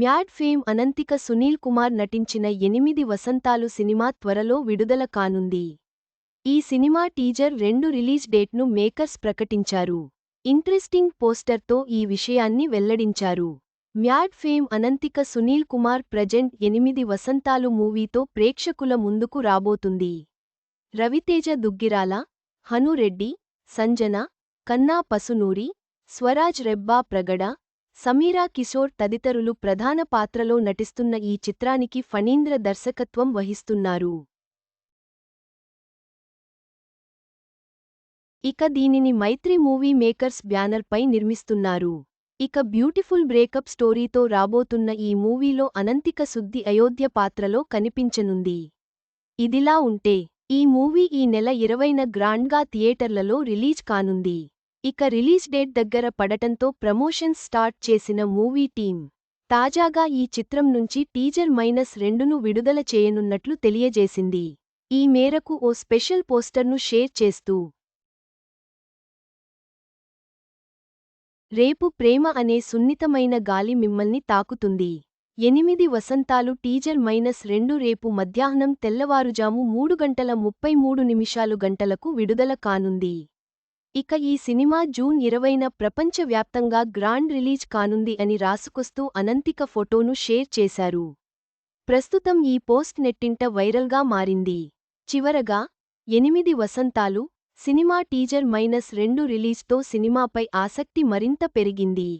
Mad fame Ananthika Sunil Kumar నటించిన ఎనిమిది వసంతాలు సినిమా త్వరలో విడుదల కానుంది. ఈ సినిమా టీజర్ రెండు రిలీజ్ డేట్ను మేకర్స్ ప్రకటించారు. ఇంట్రెస్టింగ్ పోస్టర్తో ఈ విషయాన్ని వెల్లడించారు. Mad fame Ananthika Sunil Kumar present Enimidi Vasanthalu మూవీతో ప్రేక్షకుల ముందుకు రాబోతుంది. రవితేజ దుగ్గిరాల హనురెడ్డి సంజన కన్నా పసునూరి స్వరాజ్ రెబ్బా ప్రగడ సమీరా కిషోర్ తదితరులు ప్రధాన పాత్రలో నటిస్తున్న ఈ చిత్రానికి ఫణీంద్ర దర్శకత్వం వహిస్తున్నారు. ఇక దీనిని మైత్రి మూవీ మేకర్స్ బ్యానర్పై నిర్మిస్తున్నారు. ఇక బ్యూటిఫుల్ బ్రేకప్ స్టోరీతో రాబోతున్న ఈ మూవీలో అనంతిక శుద్ధి అయోధ్య పాత్రలో కనిపించనుంది. ఇదిలా ఉంటే ఈ మూవీ ఈ నెల ఇరవైన గ్రాండ్గా థియేటర్లలో రిలీజ్ కానుంది. ఇక రిలీజ్ డేట్ దగ్గర పడటంతో ప్రమోషన్స్ స్టార్ట్ చేసిన మూవీ టీం తాజాగా ఈ చిత్రం నుంచి టీజర్ మైనస్ రెండును విడుదల చేయనున్నట్లు తెలియజేసింది. ఈ మేరకు ఓ స్పెషల్ పోస్టర్ను షేర్ చేస్తూ రేపు ప్రేమ అనే సున్నితమైన గాలి మిమ్మల్ని తాకుతుంది. ఎనిమిది వసంతాలు టీజర్ మైనస్ రెండు రేపు మధ్యాహ్నం తెల్లవారుజాము మూడు గంటల ముప్పై మూడు నిమిషాలు గంటలకు విడుదల కానుంది. ఇక ఈ సినిమా జూన్ ఇరవైన ప్రపంచవ్యాప్తంగా గ్రాండ్ రిలీజ్ కానుంది అని రాసుకొస్తూ అనంతిక ఫోటోను షేర్ చేశారు. ప్రస్తుతం ఈ పోస్ట్ నెట్టింట వైరల్గా మారింది. చివరగా ఎనిమిది వసంతాలు సినిమా టీజర్ మైనస్ రెండు రిలీజ్తో సినిమాపై ఆసక్తి మరింత పెరిగింది.